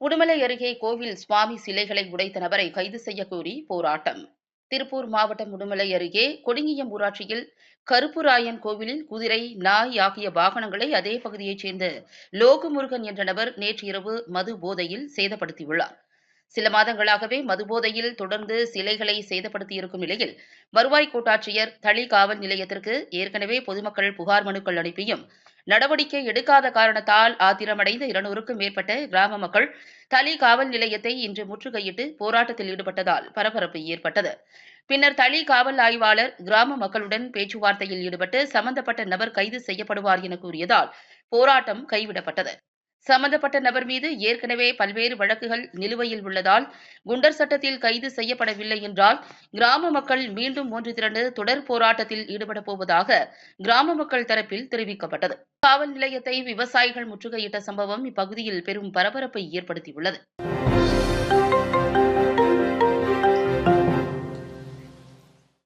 உடுமலை அருகே கோவில் சுவாமி சிலைகளை உடைத்த நபரை கைது செய்ய கோரி போராட்டம். திருப்பூர் மாவட்டம் உடுமலை அருகே கொடிங்கியம் ஊராட்சியில் கருப்புராயன் கோவிலில் குதிரை நாய் ஆகிய வாகனங்களை அதே பகுதியைச் சேர்ந்த லோகுமுருகன் என்ற நபர் நேற்று இரவு மது போதையில் சேதப்படுத்தியுள்ளார். சில மாதங்களாகவே மதுபோதையில் தொடர்ந்து சிலைகளை சேதப்படுத்தியிருக்கும் நிலையில் வருவாய் கோட்டாட்சியர் தளி காவல் நிலையத்திற்கு ஏற்கனவே பொதுமக்கள் புகார் மனுக்கள் அனுப்பியும் நடவடிக்கை எடுக்காத காரணத்தால் ஆத்திரமடைந்த இருநூறுக்கும் மேற்பட்ட கிராம மக்கள் தளி காவல் நிலையத்தை இன்று முற்றுகையிட்டு போராட்டத்தில் ஈடுபட்டதால் பரபரப்பு ஏற்பட்டது. பின்னர் தளி காவல் ஆய்வாளர் கிராம மக்களுடன் பேச்சுவார்த்தையில் ஈடுபட்டு சம்பந்தப்பட்ட நபர் கைது செய்யப்படுவார் என கூறியதால் போராட்டம் கைவிடப்பட்டது. சம்பந்தப்பட்ட நபர் மீது ஏற்கனவே பல்வேறு வழக்குகள் நிலுவையில் உள்ளதால் குண்டர் சட்டத்தில் கைது செய்யப்படவில்லை என்றால் கிராம மக்கள் மீண்டும் ஒன்று திரண்டு தொடர் போராட்டத்தில் ஈடுபடப் போவதாக கிராம மக்கள் தரப்பில் தெரிவிக்கப்பட்டது. காவல் நிலையத்தை விவசாயிகள் முற்றுகையிட்ட சம்பவம் இப்பகுதியில் பெரும் பரபரப்பை ஏற்படுத்தியுள்ளது.